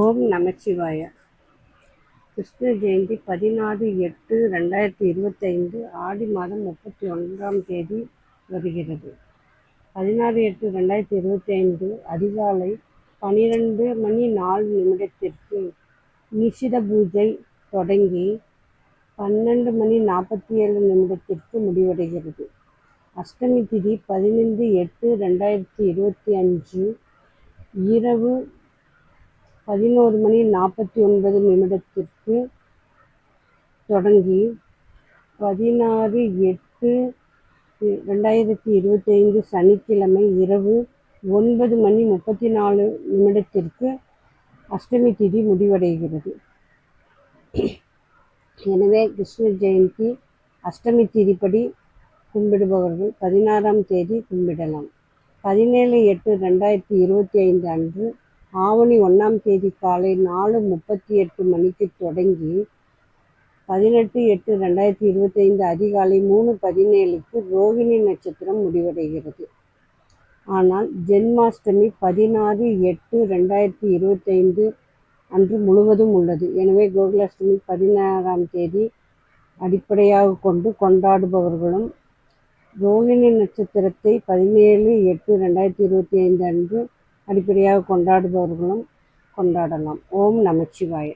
ஓம் நமச்சிவாய. கிருஷ்ண ஜெயந்தி பதினாறு எட்டு ரெண்டாயிரத்தி இருபத்தைந்து ஆடி மாதம் முப்பத்தி ஒன்றாம் தேதி வருகிறது. பதினாறு எட்டு ரெண்டாயிரத்தி இருபத்தி ஐந்து அதிகாலை பனிரெண்டு மணி நாலு நிமிடத்திற்கு நிஷித பூஜை தொடங்கி பன்னெண்டு மணி நாற்பத்தி ஏழு நிமிடத்திற்கு முடிவடைகிறது. அஷ்டமி திதி பதினைந்து எட்டு ரெண்டாயிரத்தி இருபத்தி அஞ்சு இரவு பதினோரு மணி நாற்பத்தி ஒன்பது நிமிடத்திற்கு தொடங்கி பதினாறு எட்டு ரெண்டாயிரத்தி இருபத்தைந்து சனிக்கிழமை இரவு ஒன்பது மணி முப்பத்தி நாலு நிமிடத்திற்கு அஷ்டமி திதி முடிவடைகிறது. எனவே கிருஷ்ண ஜெயந்தி அஷ்டமி திதிப்படி கும்பிடுபவர்கள் பதினாறாம் தேதி கும்பிடலாம். பதினேழு எட்டு ரெண்டாயிரத்தி இருபத்தி ஐந்து அன்று ஆவணி ஒன்றாம் தேதி காலை நாலு முப்பத்தி எட்டு மணிக்கு தொடங்கி பதினெட்டு எட்டு ரெண்டாயிரத்தி இருபத்தைந்து அதிகாலை மூணு பதினேழுக்கு ரோகிணி நட்சத்திரம் முடிவடைகிறது. ஆனால் ஜென்மாஷ்டமி பதினாறு எட்டு ரெண்டாயிரத்தி இருபத்தைந்து அன்று முழுவதும் உள்ளது. எனவே கோகுலாஷ்டமி பதினாறாம் தேதி அடிப்படையாக கொண்டு கொண்டாடுபவர்களும் ரோகிணி நட்சத்திரத்தை பதினேழு எட்டு ரெண்டாயிரத்தி இருபத்தி ஐந்து அன்று அடிப்படையாக கொண்டாடுபவர்களும் கொண்டாடலாம். ஓம் நமச்சிவாய.